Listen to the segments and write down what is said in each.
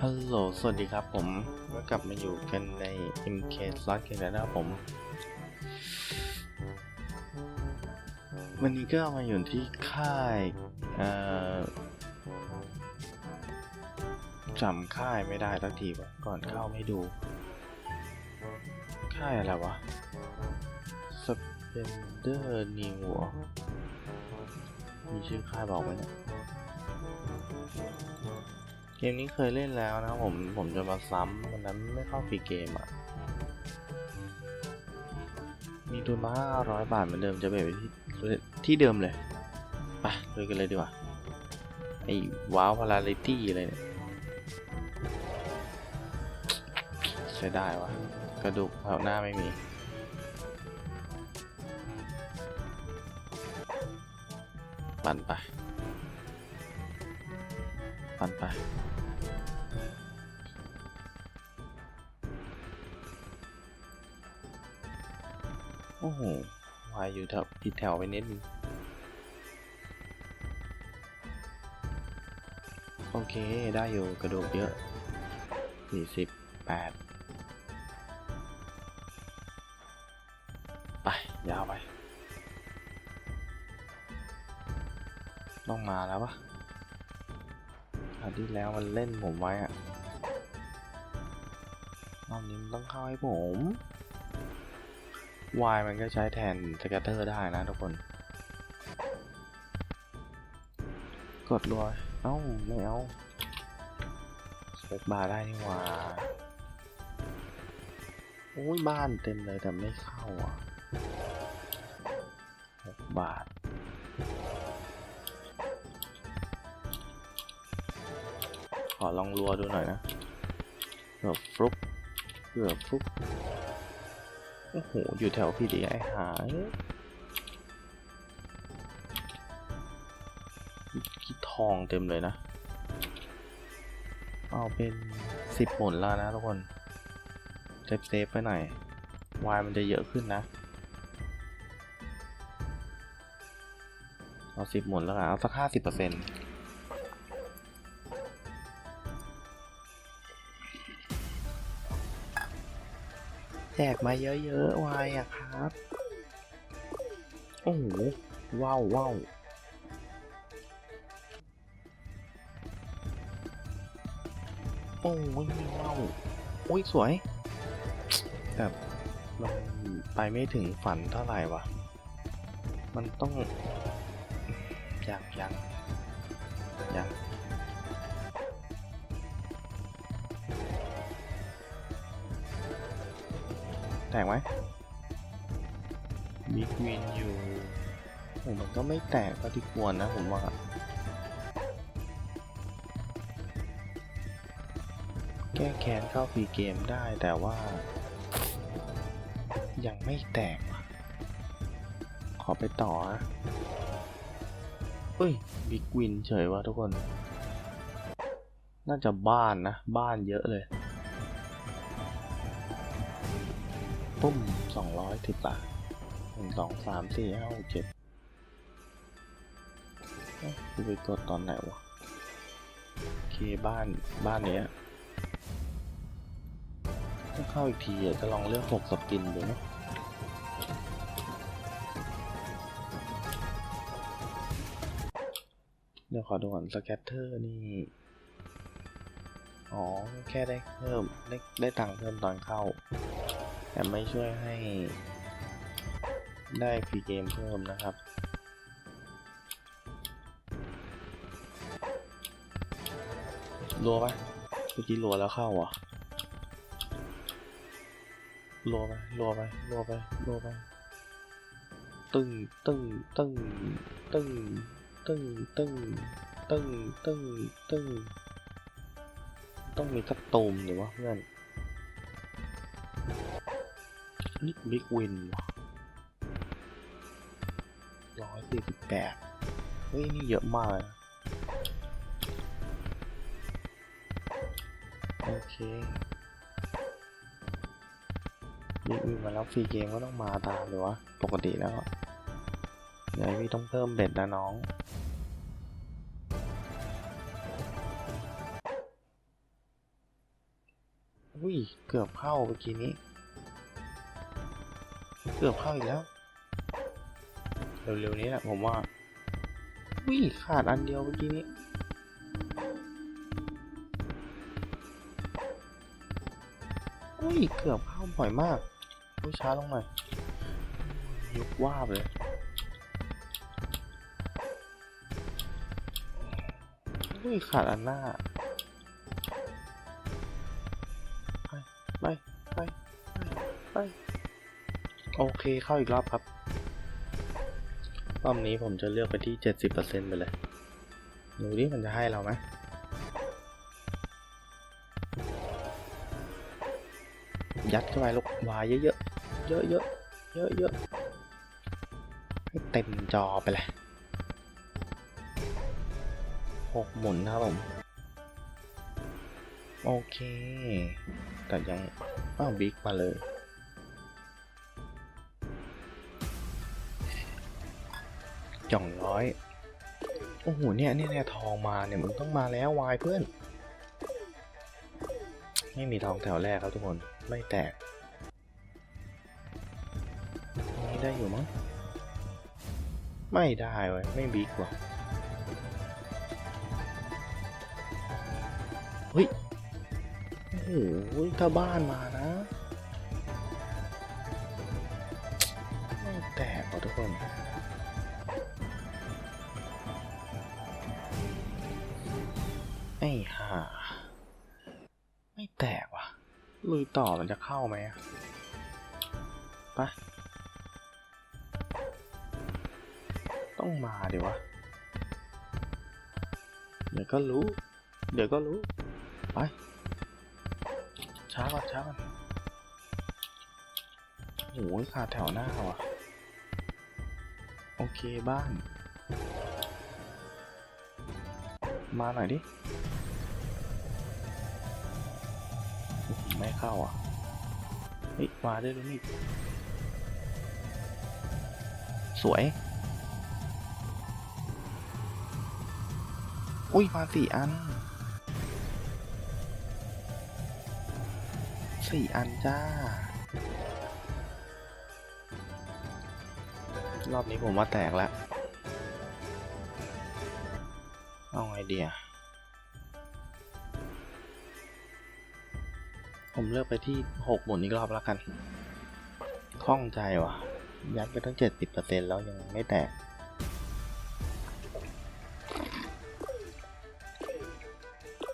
ฮัลโหล สวัสดีครับผมก็กลับมาอยู่กันใน MK Slot กันแล้วนะครับผม วันนี้ก็มาอยู่ที่ค่ายจำค่ายไม่ได้สักทีวะก่อนเข้าไม่ดู ค่ายอะไรวะ Spender New เหรอมีชื่อค่ายบอกไหมเนี่ย เกมนี้เคยเล่นแล้วนะผมผมจะมาซ้ำวันนั้นไม่เข้าฟรีเกมอะ มีทุนมา500บาทเหมือนเดิมจะไปที่ที่เดิมเลยไปเลยกันเลยดีกว่า ไอ้ว้าวพาราลิตี้อะไรเนี่ยใช้ได้วะกระดูกแถวหน้าไม่มีปั่นไปปั่นไป โอ้โหวายอยู่แถวผิดแถวไปนิดนึงโอเค ได้อยู่กระดูกเยอะสี่สิบแปดไป ยาวไป ต้องมาแล้วปะคราวที่แล้วมันเล่นผมไว้อะรอบนี้มันต้องเข้าให้ผม วายมันก็ใช้แทนสแกตเตอร์ได้นะทุกคน กดรัวเอ้า ไม่เอาสเปคบาร์ได้นี่หว่าโอ้ยบ้านเต็มเลยแต่ไม่เข้าอะหกบาทขอลองรัวดูหน่อยนะเผื่อฟลุกเผื่อฟลุก โอ้โห อยู่แถวพี่ดีไอหายคิดทองเต็มเลยนะ เอาเป็นสิบหมุนแล้วนะทุกคน เซฟเซฟไปหน่อยวายมันจะเยอะขึ้นนะ เอาสิบหมุนแล้วกันเอาสักห้าสิบเปอร์เซ็นต์ แจกมาเยอะๆวายอะครับ โอ้โห ว้าวว้าวโอ้ยว้าวโอ้ย สวยแต่มันไปไม่ถึงฝันเท่าไหร่วะ มันต้องยังยังยัง แตกไหมบิ๊กวินอยู่โอ้มันก็ไม่แตกก็ที่ควรนะผมว่าแก้แค้นเข้าฟรีเกมได้แต่ว่า ยังไม่แตกว่ะขอไปต่อนะเอ้ยบิ๊กวินเฉยว่ะทุกคน น่าจะบ้านนะ บ้านเยอะเลย ปุ้มสองร้อยสิบบาทหนึ่งสองสามสี่ห้าหกเจ็ดเอ๊ะไปกดตอนไหนวะโอเคบ้านบ้านเนี้ยถ้าเข้าอีกทีจะลองเลือกหกสปินดูนะเดี๋ยวขอดูก่อนสแกตเตอร์นี่ อ๋อ แค่ได้เพิ่มได้ได้ตังค์เพิ่มตอนเข้า แต่ไม่ช่วยให้ได้ฟรีเกมเพิ่มนะครับ รัวปะเมื่อกี้รัวแล้วเข้าเหรอะรัวไปรัวไปรัวไปรัวไปตึ้งตึ้งตึ้งตึ้งตึ้งตึ้งตึ้งตึ้งตึ้งต้องมีกระตูมหรือวะเพื่อน นี่บิ๊กวินร้อยสี่สิบแปดเฮ้ย นี่เยอะมากเลยโอเคบิ๊กวินมาแล้วฟรีเกมก็ต้องมาตามเลยวะ ปกติแล้วเดี๋ยวพี่ต้องเพิ่มเบ็ดนะน้องอุ้ย เกือบเข้าเมื่อกี้นี้ เกือบเข้าอีกแล้ว เร็วๆนี้แหละผมว่าอุ้ยขาดอันเดียวเมื่อกี้นี้อุ้ยเกือบเข้าบ่อยมากอุ้ยช้าลงหน่อยยุบว่าเลยอุ้ยขาดอันหน้า โอเคเข้าอีกรอบครับ รอบนี้ผมจะเลือกไปที่ 70%ไปเลยดูดิมันจะให้เราไหมยัดเข้าไปลูกวายเยอะๆ เยอะๆ เยอะๆ ให้เต็มจอไปเลยหกหมุนนะครับผม โอเคแต่ยังอ้าวบิ๊กมาเลย จ่องร้อย โอ้โห เนี่ยเนี่ยเนี่ยทองมาเนี่ยมันต้องมาแล้ววายเพื่อน ไม่มีทองแถวแรกครับทุกคน ไม่แตกนนี้ได้อยู่มั้ง ไม่ได้เว้ย ไม่บิ๊กว่ะเฮ้ย โอ้โห ถ้าบ้านมานะ ไม่แตกว่ะทุกคน ห่า ไม่แตกว่ะลุยต่อมันจะเข้าไหมปะต้องมาดิวะ เดี๋ยวก็รู้ เดี๋ยวก็รู้ ไป ช้าก่อนช้าก่อนโอ้ยขาดแถวหน้าว่ะ โอเคบ้าน มาหน่อยดิ ไม่เข้าอะเฮ้ยมาได้แล้วนี่สวย อุ้ย มาสี่อัน สี่อันจ้า รอบนี้ผมว่าแตกแล้ว เอาไงดีอะผมเลือกไปที่หกหมุนอีกรอบแล้วกัน คล่องใจว่ะ ยัดไปตั้งเจ็ดสิบเปอร์เซ็นแล้วยังไม่แตก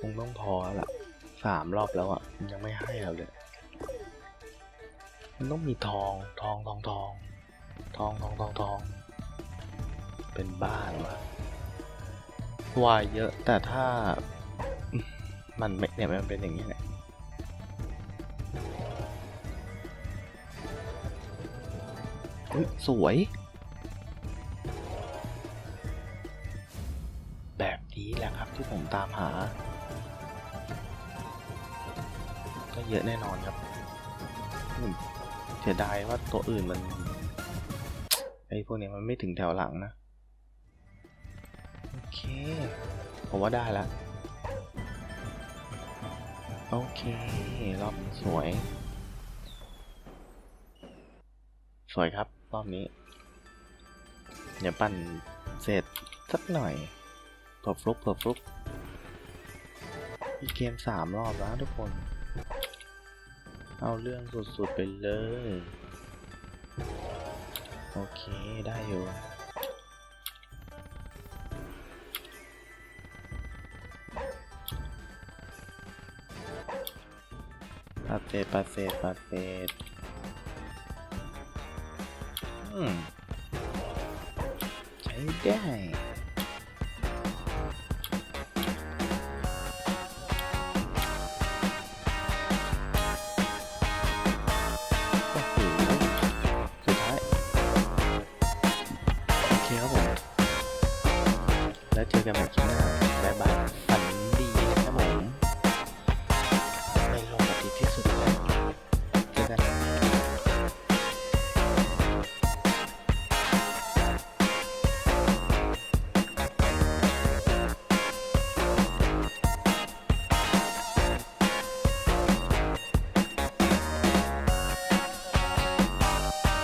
คงต้องพอละสามรอบแล้วอะ ยังไม่ให้เราเลย มันต้องมีทองทองทองทอง ทองทองทองทอง เป็นบ้านวะ วายเยอะแต่ถ้ามันไม่เนี่ยมันเป็นอย่างนี้แหละอุ๊ยสวย แบบนี้แหละครับที่ผมตามหา ก็เยอะแน่นอนครับเสียดายว่าตัวอื่นมัน ไอ้พวกเนี้ยมันไม่ถึงแถวหลังนะ โอเค ผมว่าได้ล้วโอเค รอบสวย สวยครับ รอบนี้ เดี๋ยวปั่นเสร็จสักหน่อยเผื่อฟลุกเผื่อฟลุกมีเกมสามรอบแล้วทุกคน เอาเรื่องสุดๆไปเลย โอเค ได้อยู่ ปาเศษปาเศษปาเศษอืมใช้ได้แล้วเจอกันใหม่คลิปหน้า